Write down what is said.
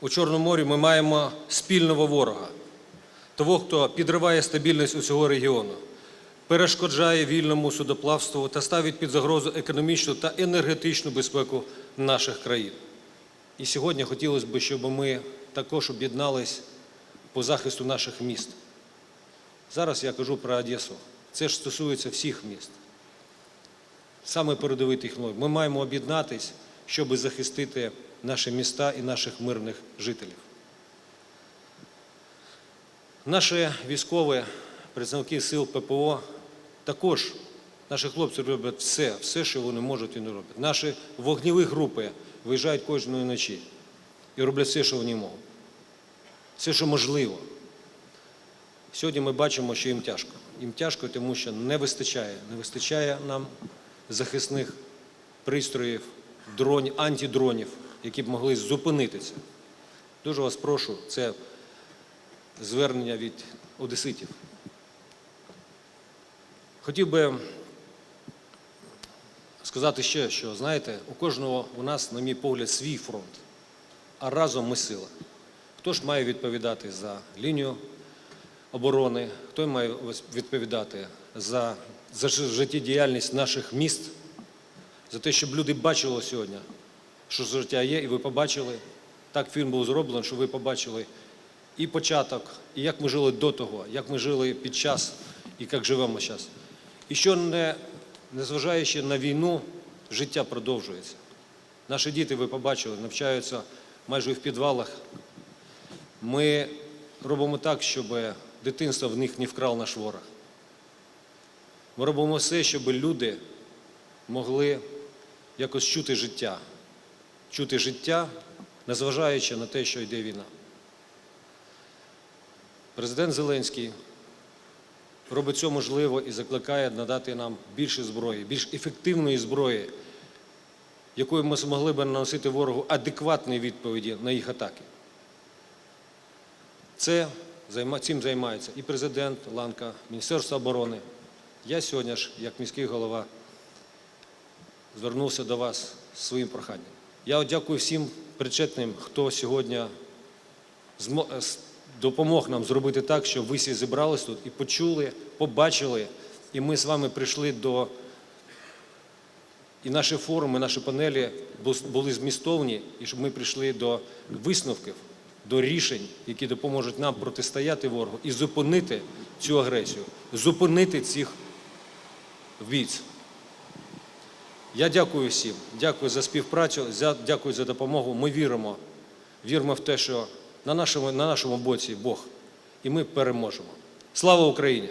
у Чорному морі ми маємо спільного ворога, того, хто підриває стабільність усього регіону, перешкоджає вільному судоплавству та ставить під загрозу економічну та енергетичну безпеку наших країн. І сьогодні хотілося б, щоб ми також об'єднались по захисту наших міст. Зараз я кажу про Одесу. Це ж стосується всіх міст. Саме передовий технологій. Ми маємо об'єднатись, щоб захистити наші міста і наших мирних жителів. Наші військові, представники сил ППО, також наші хлопці роблять все, все, що вони можуть і не роблять. Наші вогневі групи виїжджають кожної ночі і роблять все, що вони можуть. Все, що можливо. Сьогодні ми бачимо, що їм тяжко. Їм тяжко, тому що не вистачає. Не вистачає нам захисних пристроїв, дронів, антидронів, які б могли зупинити це. Дуже вас прошу, це звернення від одеситів. Хотів би сказати ще, що знаєте, у кожного у нас, на мій погляд, свій фронт, а разом ми сила. Хто ж має відповідати за лінію оборони, хто має відповідати за, за життєдіяльність наших міст, за те, щоб люди бачили сьогодні, що життя є, і ви побачили. Так фільм був зроблений, що ви побачили і початок, і як ми жили до того, як ми жили під час і як живемо зараз. І що не, незважаючи на війну, життя продовжується. Наші діти, ви побачили, навчаються майже в підвалах. Ми робимо так, щоб дитинство в них не вкрав наш ворог. Ми робимо все, щоб люди могли якось чути життя, чути життя, незважаючи на те, що йде війна. Президент Зеленський робить це можливо і закликає надати нам більше зброї, більш ефективної зброї, якою ми змогли б наносити ворогу адекватні відповіді на їх атаки. Це цим займається і президент Ланка, Міністерство оборони. Я сьогодні ж, як міський голова, звернувся до вас з своїм проханням. Я дякую всім причетним, хто сьогодні е, допомог нам зробити так, щоб ви всі зібрались тут і почули, побачили, і ми з вами прийшли до. І наші форуми, наші панелі були змістовні, і щоб ми прийшли до висновків, до рішень, які допоможуть нам протистояти ворогу і зупинити цю агресію, зупинити цих вбійць. Я дякую всім, дякую за співпрацю, дякую за допомогу. Ми віримо, віримо в те, що на нашому, на нашому боці Бог, і ми переможемо. Слава Україні!